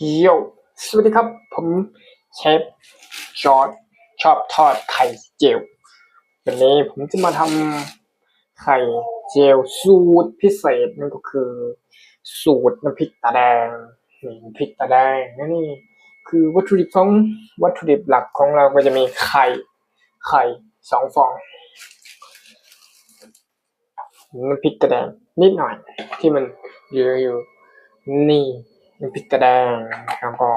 โยสวัสดีครับ ผมเชฟจอร์ดชอบทอดไข่เจียว วันนี้ผมจะมาทำไข่เจียวสูตรพิเศษนั่นก็คือ สูตรน้ำพริกตาแดงนี่น้ำพริกตาแดงนั่นนี่คือวัตถุดิบของวัตถุดิบหลักของเราก็จะมีไข่ไข่สองฟองน้ำพริกตาแดงนิดหน่อยที่มันเยอะอยู่นี่ น้ำพริกตาแดงแล้วก็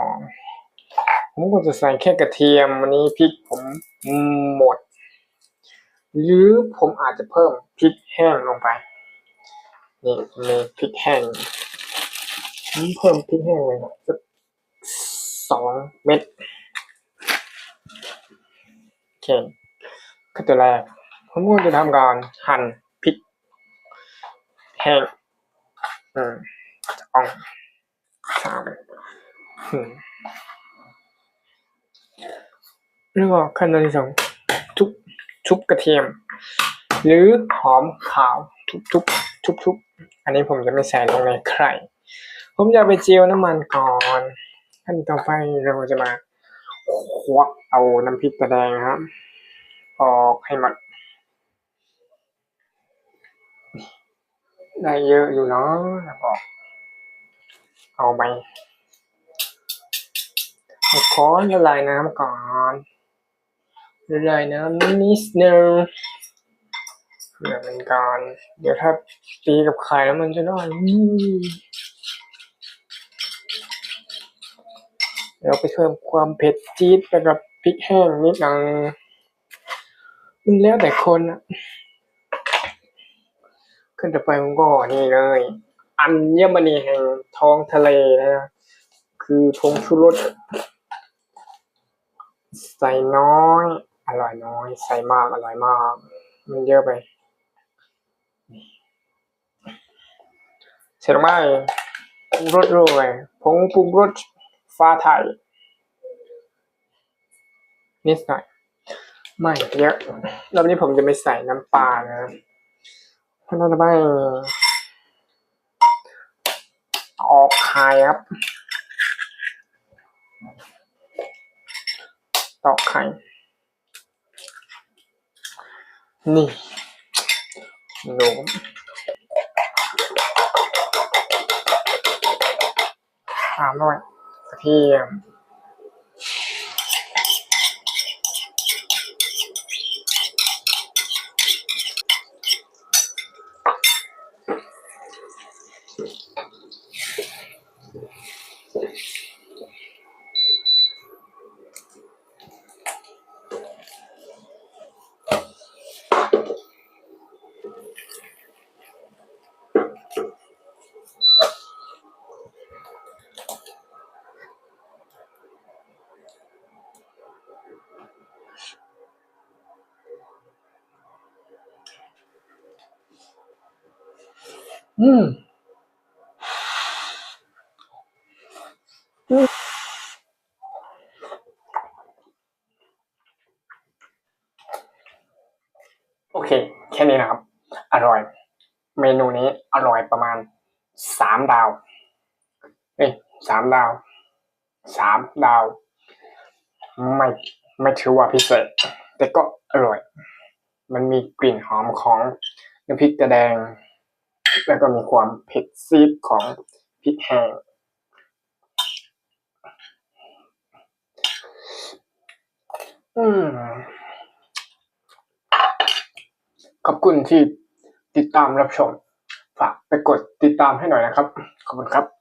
ผมก็จะใส่แค่กระเทียมวันนี้พริกผมหมด หรือผมอาจจะเพิ่มพริกแห้งลงไปนี่มีพริกแห้งผมเพิ่มพริกแห้งเลยสักสองเม็ดโอเคขั้นตอนแรกผมก็จะทำการหั่นพริกแห้งอืมจะต้อง แล้วก็ขั้นตอนที่สองทุบทุบกระเทียม หรือหอมขาว ทุบทุบทุบทุบอันนี้ผมจะไม่ใส่ลงในไข่ผมจะไปเจียวน้ำมันก่อนขั้นต่อไปเราจะมาควักเอาน้ำพริกตาแดงครับออกให้หมดได้เยอะอยู่เนาะแล้วก็ เอาไปขอละลายน้ำก่อนละลายน้ำนิดนึงเพื่อเป็นการเดี๋ยวถ้าตีกับไข่แล้วมันจะได้นี่เดี๋ยวไปเพิ่มความเผ็ดจี๊ดไปกับพริกแห้งนิดนึงมันแล้วแต่คนอะขึ้นต่อไปผมก็นี่เลย อัญมณีแห่งท้องทะเลนะคือผงชูรสใส่น้อย อร่อยน้อย ใส่มาก อร่อยมาก มันเยอะไป เสร็จแล้วไหมปรุงรสด้วยผงปรุงรสฟ้าไทย นิดหน่อย ไม่เยอะ รอบนี้ผมจะไม่ใส่น้ำปลานะขั้นตอนต่อไป ออกไข่ครับตอกไข่นี่หนูตามด้วยกระเทียม อืมโอเค แค่นี้นะครับ อร่อย เมนูนี้อร่อยประมาณสามดาวเอ้ยสามดาวสามดาว ไม่ไม่ถือว่าพิเศษ แต่ก็อร่อย มันมีกลิ่นหอมของน้ำพริกตาแดง แล้วก็มีความเผ็ดซีดของพริกแห้งขอบคุณที่ติดตามรับชม ฝากไปกดติดตามให้หน่อยนะครับ ขอบคุณครับ